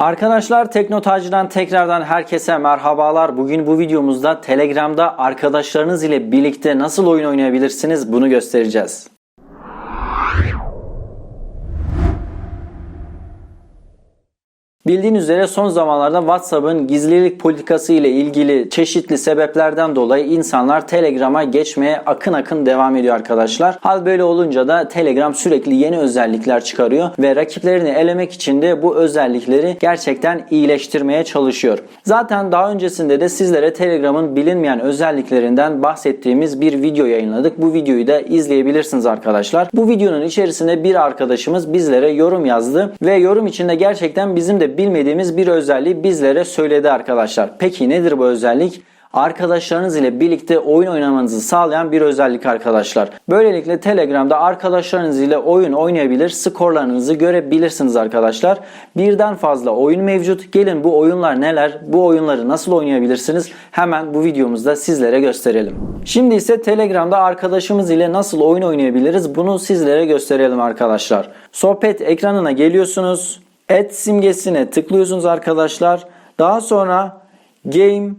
Arkadaşlar Teknotacı'dan tekrardan herkese merhabalar. Bugün bu videomuzda Telegram'da arkadaşlarınız ile birlikte nasıl oyun oynayabilirsiniz bunu göstereceğiz. Bildiğiniz üzere son zamanlarda WhatsApp'ın gizlilik politikası ile ilgili çeşitli sebeplerden dolayı insanlar Telegram'a geçmeye akın akın devam ediyor arkadaşlar. Hal böyle olunca da Telegram sürekli yeni özellikler çıkarıyor ve rakiplerini elemek için de bu özellikleri gerçekten iyileştirmeye çalışıyor. Zaten daha öncesinde de sizlere Telegram'ın bilinmeyen özelliklerinden bahsettiğimiz bir video yayınladık. Bu videoyu da izleyebilirsiniz arkadaşlar. Bu videonun içerisinde bir arkadaşımız bizlere yorum yazdı ve yorum içinde gerçekten bizim de bilmediğimiz bir özelliği bizlere söyledi arkadaşlar. Peki nedir bu özellik? Arkadaşlarınız ile birlikte oyun oynamanızı sağlayan bir özellik arkadaşlar. Böylelikle Telegram'da arkadaşlarınız ile oyun oynayabilir, skorlarınızı görebilirsiniz arkadaşlar. Birden fazla oyun mevcut. Gelin bu oyunlar neler, bu oyunları nasıl oynayabilirsiniz? Hemen bu videomuzda sizlere gösterelim. Şimdi ise Telegram'da arkadaşımız ile nasıl oyun oynayabiliriz? Bunu sizlere gösterelim arkadaşlar. Sohbet ekranına geliyorsunuz. Add simgesine tıklıyorsunuz arkadaşlar. Daha sonra Game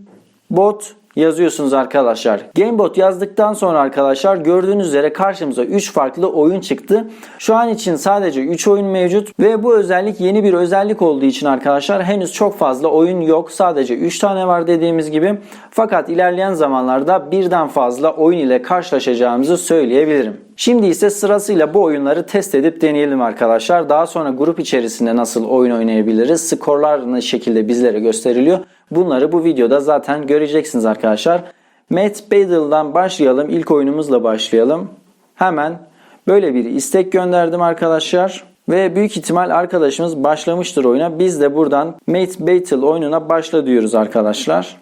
Bot yazıyorsunuz arkadaşlar. Gamebot yazdıktan sonra arkadaşlar gördüğünüz üzere karşımıza 3 farklı oyun çıktı. Şu an için sadece 3 oyun mevcut ve bu özellik yeni bir özellik olduğu için arkadaşlar henüz çok fazla oyun yok. Sadece 3 tane var dediğimiz gibi. Fakat ilerleyen zamanlarda birden fazla oyun ile karşılaşacağımızı söyleyebilirim. Şimdi ise sırasıyla bu oyunları test edip deneyelim arkadaşlar. Daha sonra grup içerisinde nasıl oyun oynayabiliriz? Skorlar ne şekilde bizlere gösteriliyor? Bunları bu videoda zaten göreceksiniz arkadaşlar. Met Battle'dan başlayalım. İlk oyunumuzla başlayalım. Hemen böyle bir istek gönderdim arkadaşlar. Ve büyük ihtimal arkadaşımız başlamıştır oyuna. Biz de buradan Mate Battle oyununa başla diyoruz arkadaşlar.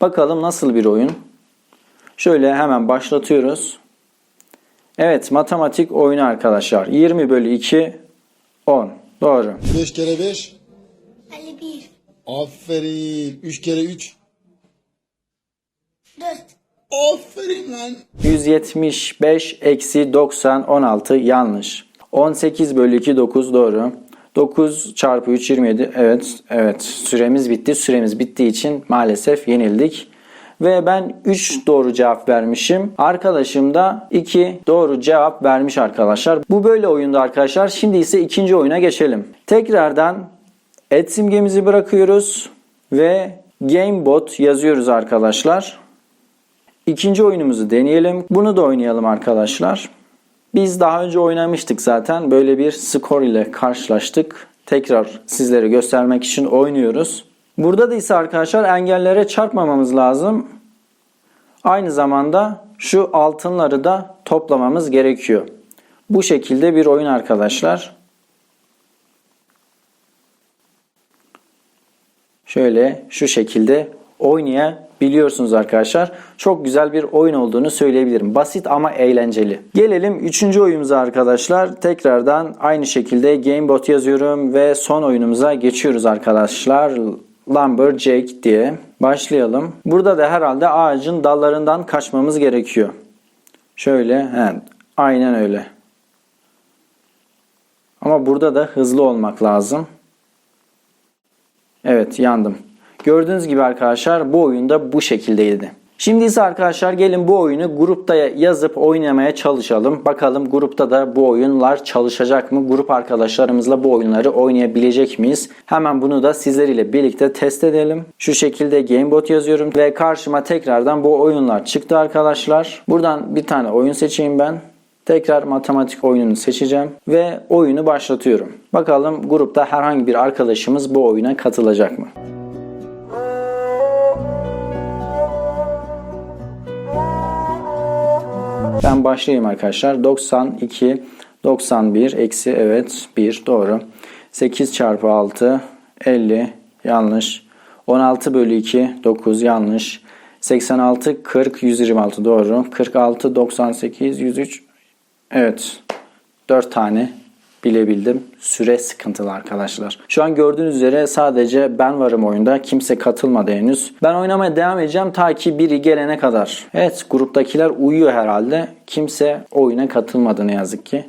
Bakalım nasıl bir oyun. Şöyle hemen başlatıyoruz. Evet matematik oyunu arkadaşlar. 20 bölü 2 10. Doğru. 5 kere 5. 51, Aferin. 3 kere 3. 4, Aferin lan. 175 eksi 90 16 yanlış. 18 bölü 2 9 doğru. 9 çarpı 3 27 evet evet süremiz bitti. Süremiz bittiği için maalesef yenildik. Ve ben 3 doğru cevap vermişim. Arkadaşım da 2 doğru cevap vermiş arkadaşlar. Bu böyle oyunda arkadaşlar. Şimdi ise ikinci oyuna geçelim. Tekrardan et simgemizi bırakıyoruz ve Gamebot yazıyoruz arkadaşlar. İkinci oyunumuzu deneyelim. Bunu da oynayalım arkadaşlar. Biz daha önce oynamıştık zaten. Böyle bir skor ile karşılaştık. Tekrar sizlere göstermek için oynuyoruz. Burada da ise arkadaşlar engellere çarpmamamız lazım. Aynı zamanda şu altınları da toplamamız gerekiyor. Bu şekilde bir oyun arkadaşlar. Şöyle şu şekilde oynayabiliyorsunuz arkadaşlar. Çok güzel bir oyun olduğunu söyleyebilirim. Basit ama eğlenceli. Gelelim 3. oyunumuza arkadaşlar. Tekrardan aynı şekilde Gamebot yazıyorum ve son oyunumuza geçiyoruz arkadaşlar. Lumberjack diye. Başlayalım. Burada da herhalde ağacın dallarından kaçmamız gerekiyor. Şöyle, he, aynen öyle. Ama burada da hızlı olmak lazım. Evet yandım. Gördüğünüz gibi arkadaşlar bu oyunda bu şekildeydi. Şimdi ise arkadaşlar gelin bu oyunu grupta yazıp oynamaya çalışalım. Bakalım grupta da bu oyunlar çalışacak mı? Grup arkadaşlarımızla bu oyunları oynayabilecek miyiz? Hemen bunu da sizler ile birlikte test edelim. Şu şekilde Gamebot yazıyorum ve karşıma tekrardan bu oyunlar çıktı arkadaşlar. Buradan bir tane oyun seçeyim ben. Tekrar matematik oyununu seçeceğim ve oyunu başlatıyorum. Bakalım grupta herhangi bir arkadaşımız bu oyuna katılacak mı? Ben başlayayım arkadaşlar. 92, 91, eksi evet 1 doğru. 8 çarpı 6, 50 yanlış. 16 bölü 2, 9 yanlış. 86, 40, 126 doğru. 46, 98, 103 evet 4 tane bilebildim. Süre sıkıntılı arkadaşlar. Şu an gördüğünüz üzere sadece ben varım oyunda. Kimse katılmadı henüz. Ben oynamaya devam edeceğim ta ki biri gelene kadar. Evet gruptakiler uyuyor herhalde. Kimse oyuna katılmadı ne yazık ki.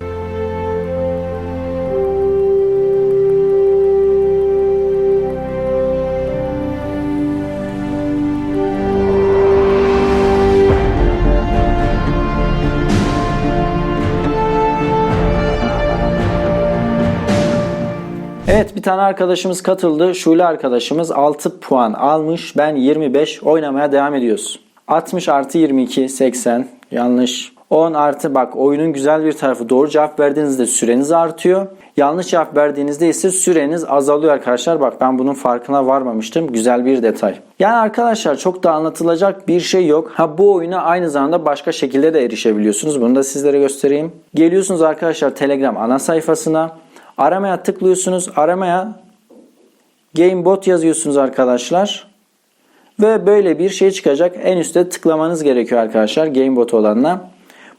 Evet bir tane arkadaşımız katıldı. Şule arkadaşımız 6 puan almış. Ben 25 oynamaya devam ediyoruz. 60 artı 22 80 yanlış. 10 artı bak oyunun güzel bir tarafı doğru cevap verdiğinizde süreniz artıyor. Yanlış cevap verdiğinizde ise süreniz azalıyor arkadaşlar. Bak ben bunun farkına varmamıştım. Güzel bir detay. Yani arkadaşlar çok da anlatılacak bir şey yok. Ha bu oyuna aynı zamanda başka şekilde de erişebiliyorsunuz. Bunu da sizlere göstereyim. Geliyorsunuz arkadaşlar Telegram ana sayfasına. Aramaya tıklıyorsunuz. Aramaya Gamebot yazıyorsunuz arkadaşlar. Ve böyle bir şey çıkacak. En üstte tıklamanız gerekiyor arkadaşlar Gamebot olanla.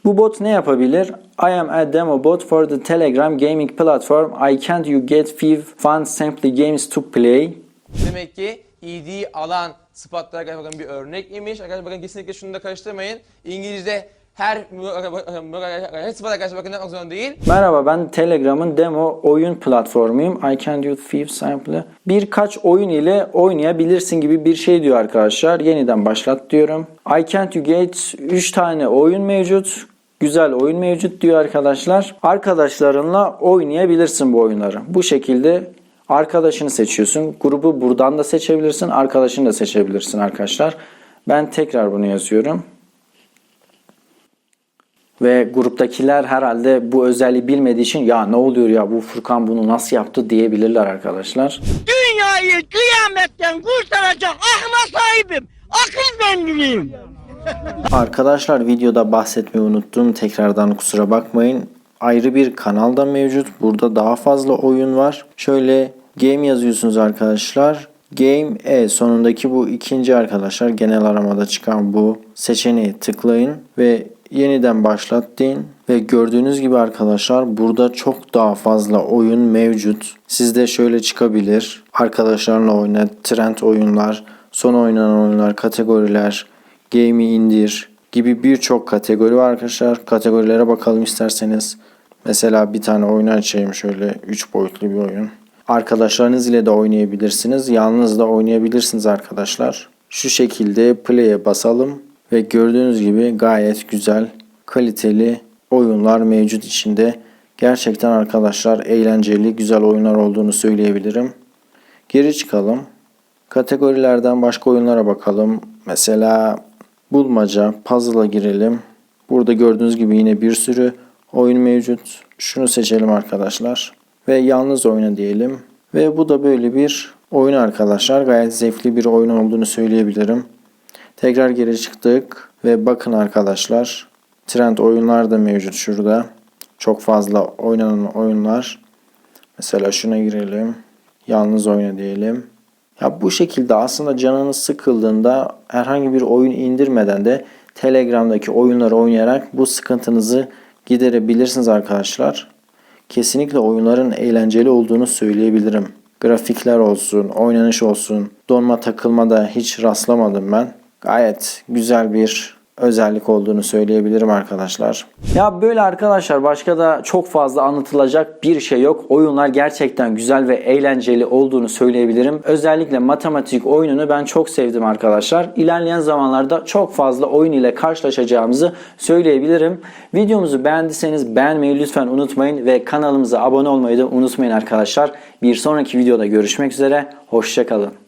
Bu bot ne yapabilir? I am a demo bot for the Telegram gaming platform. I can't you get few fun simply games to play. Demek ki ED alan arkadaşlar bakın bir örnek imiş. Arkadaşlar bakın kesinlikle şunu da karıştırmayın. İngilizce her sıfat arkadaşlar bakın yapmak değil. Merhaba ben Telegram'ın demo oyun platformuyum. I can do few simple. Birkaç oyun ile oynayabilirsin gibi bir şey diyor arkadaşlar. Yeniden başlat diyorum. I can't you get 3 tane oyun mevcut. Güzel oyun mevcut diyor arkadaşlar. Arkadaşlarınla oynayabilirsin bu oyunları. Bu şekilde arkadaşını seçiyorsun. Grubu buradan da seçebilirsin. Arkadaşını da seçebilirsin arkadaşlar. Ben tekrar bunu yazıyorum. Ve gruptakiler herhalde bu özelliği bilmediği için ya ne oluyor ya bu Furkan bunu nasıl yaptı diyebilirler arkadaşlar. dünyayı kıyametten kurtaracak akla sahibim. Akıl zenginiyim. Arkadaşlar videoda bahsetmeyi unuttum. Tekrardan kusura bakmayın. Ayrı bir kanal da mevcut. Burada daha fazla oyun var. Şöyle game yazıyorsunuz arkadaşlar. Game E sonundaki bu ikinci arkadaşlar genel aramada çıkan bu seçeneği tıklayın ve yeniden başlat deyin. Ve gördüğünüz gibi arkadaşlar burada çok daha fazla oyun mevcut. Sizde şöyle çıkabilir. Arkadaşlarla oyna, trend oyunlar, son oynanan oyunlar, kategoriler, game'i indir gibi birçok kategori var arkadaşlar. Kategorilere bakalım isterseniz. Mesela bir tane oyunu açayım şöyle 3 boyutlu bir oyun. Arkadaşlarınız ile de oynayabilirsiniz. Yalnız da oynayabilirsiniz arkadaşlar. Şu şekilde play'e basalım ve gördüğünüz gibi gayet güzel, kaliteli oyunlar mevcut içinde. Gerçekten arkadaşlar eğlenceli, güzel oyunlar olduğunu söyleyebilirim. Geri çıkalım. Kategorilerden başka oyunlara bakalım. Mesela bulmaca, puzzle'a girelim. Burada gördüğünüz gibi yine bir sürü oyun mevcut. Şunu seçelim arkadaşlar. Ve yalnız oyna diyelim. Ve bu da böyle bir oyun arkadaşlar. Gayet zevkli bir oyun olduğunu söyleyebilirim. Tekrar geri çıktık. Ve bakın arkadaşlar. Trend oyunlar da mevcut şurada. Çok fazla oynanan oyunlar. Mesela şuna girelim. Yalnız oyna diyelim. Ya bu şekilde aslında canınız sıkıldığında herhangi bir oyun indirmeden de Telegram'daki oyunları oynayarak bu sıkıntınızı giderebilirsiniz arkadaşlar. Kesinlikle oyunların eğlenceli olduğunu söyleyebilirim. Grafikler olsun, oynanış olsun, donma takılma da hiç rastlamadım ben. Gayet güzel bir özellik olduğunu söyleyebilirim arkadaşlar. Ya böyle arkadaşlar başka da çok fazla anlatılacak bir şey yok. Oyunlar gerçekten güzel ve eğlenceli olduğunu söyleyebilirim. Özellikle matematik oyununu ben çok sevdim arkadaşlar. İlerleyen zamanlarda çok fazla oyun ile karşılaşacağımızı söyleyebilirim. Videomuzu beğendiyseniz beğenmeyi lütfen unutmayın ve kanalımıza abone olmayı da unutmayın arkadaşlar. Bir sonraki videoda görüşmek üzere. Hoşçakalın.